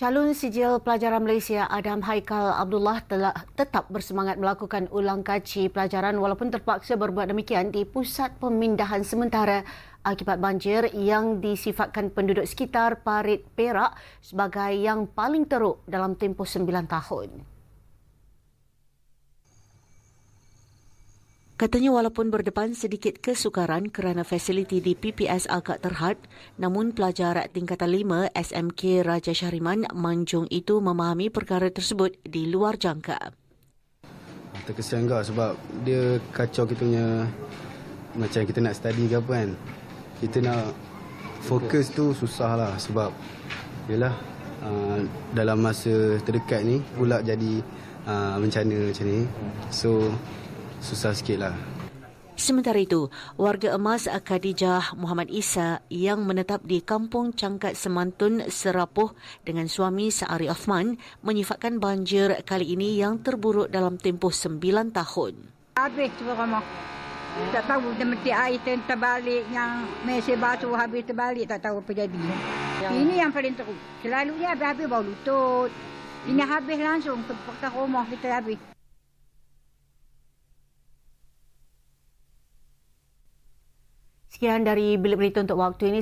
Calon sijil pelajaran Malaysia Adam Haikal Abdullah telah tetap bersemangat melakukan ulang kaji pelajaran walaupun terpaksa berbuat demikian di pusat pemindahan sementara akibat banjir yang disifatkan penduduk sekitar Parit Perak sebagai yang paling teruk dalam tempoh sembilan tahun. Katanya walaupun berdepan sedikit kesukaran kerana fasiliti di PPS agak terhad, namun pelajar tingkatan 5 SMK Raja Syahriman Manjung itu memahami perkara tersebut di luar jangka. Terkesian juga sebab dia kacau kita punya macam kita nak study ke apa kan. Kita nak fokus tu susah lah sebab yelah uh, dalam masa terdekat ni pula jadi uh, bencana macam ni. So susah sikit lah. Sementara itu, warga emas Khadijah Muhammad Isa yang menetap di Kampung Cangkat Semantun Serapuh dengan suami Sa'ari Osman menyifatkan banjir kali ini yang terburuk dalam tempoh sembilan tahun. Habis tu rumah. Tak tahu dia mesti air terbalik yang mesin basuh habis terbalik tak tahu apa jadi. Yang Ini yang paling teruk. Selalunya habis-habis bau lutut. Ini habis langsung ke rumah kita habis. Sekian dari Bilik Berita untuk waktu ini.